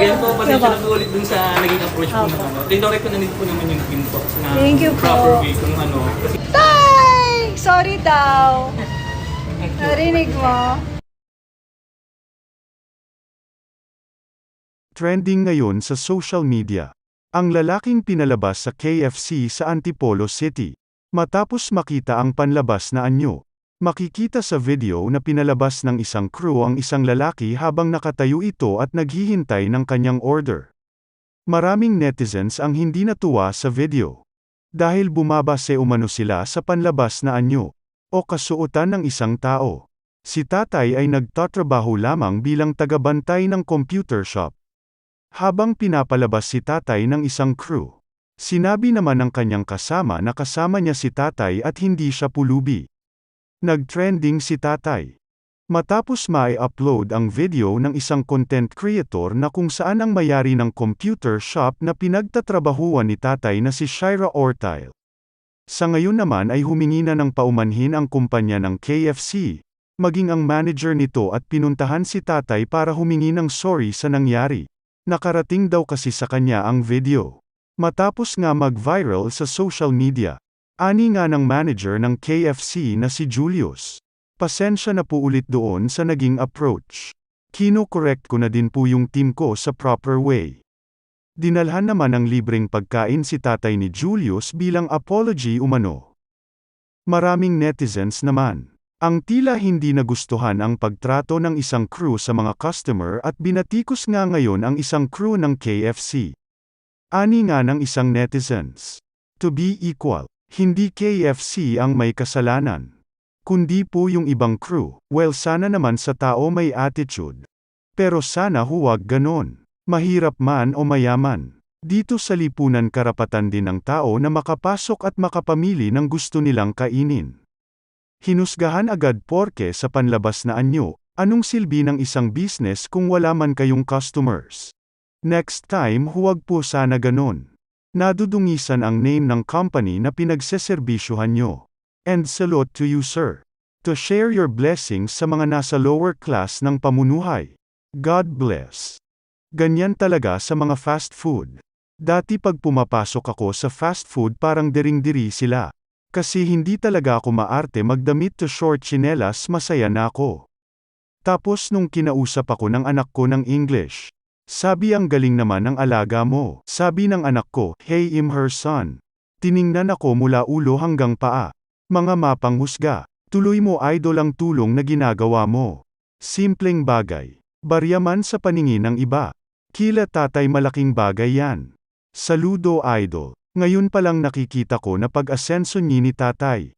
Again po, pasensya Diba? na po ulit dun sa naging approach po ng ano. Tinurek ko na din po naman yung inbox na Thank you po. proper way kung ano. Kasi Tay! Sorry daw. Narinig mo? Trending ngayon sa social media. Ang lalaking pinalabas sa KFC sa Antipolo City. Matapos makita ang panlabas na anyo. Makikita sa video na pinalabas ng isang crew ang isang lalaki habang nakatayo ito at naghihintay ng kanyang order. Maraming netizens ang hindi natuwa sa video. Dahil bumabase umano sila sa panlabas na anyo o kasuotan ng isang tao. Si tatay ay nagtatrabaho lamang bilang tagabantay ng computer shop. Habang pinapalabas si tatay ng isang crew, sinabi naman ng kanyang kasama na kasama niya si tatay at hindi siya pulubi. Nagtrending si tatay. Matapos mai-upload ang video ng isang content creator na kung saan ang mayari ng computer shop na pinagtatrabahuan ni tatay na si Shira Ortile. Sa ngayon naman ay humingi na ng paumanhin ang kumpanya ng KFC, maging ang manager nito at pinuntahan si tatay para humingi ng sorry sa nangyari. Nakarating daw kasi sa kanya ang video. Matapos nga mag-viral sa social media. Ani nga ng manager ng KFC na si Julius. Pasensya na po ulit doon sa naging approach. Kino-correct ko na din po yung team ko sa proper way. Dinalhan naman ng libreng pagkain si tatay ni Julius bilang apology umano. Maraming netizens naman. Ang tila hindi nagustuhan ang pagtrato ng isang crew sa mga customer at binatikos nga ngayon ang isang crew ng KFC. Ani nga ng isang netizens. To be equal, hindi KFC ang may kasalanan. Kundi po yung ibang crew, well sana naman sa tao may attitude. Pero sana huwag ganon. Mahirap man o mayaman. Dito sa lipunan karapatan din ng tao na makapasok at makapamili ng gusto nilang kainin. Hinusgahan agad porke sa panlabas na anyo, anong silbi ng isang business kung wala man kayong customers. Next time huwag po sana ganon. Nadudungisan ang name ng company na pinagseserbisyuhan nyo. And salute to you sir. To share your blessings sa mga nasa lower class ng pamunuhay. God bless. Ganyan talaga sa mga fast food. Dati pag pumapasok ako sa fast food parang dering-diri sila. Kasi hindi talaga ako maarte magdamit to short chinelas masaya na ako. Tapos nung kinausap ako ng anak ko ng English. Sabi ang galing naman ng alaga mo. Sabi ng anak ko, hey im her son. Tiningnan ako mula ulo hanggang paa. Mga mapanghusga. Tuloy mo idol ang tulong na ginagawa mo. Simpleng bagay. Baryaman sa paningin ng iba. Kila tatay malaking bagay yan. Saludo idol. Ngayon pa lang nakikita ko na pag-asenso niya ni tatay.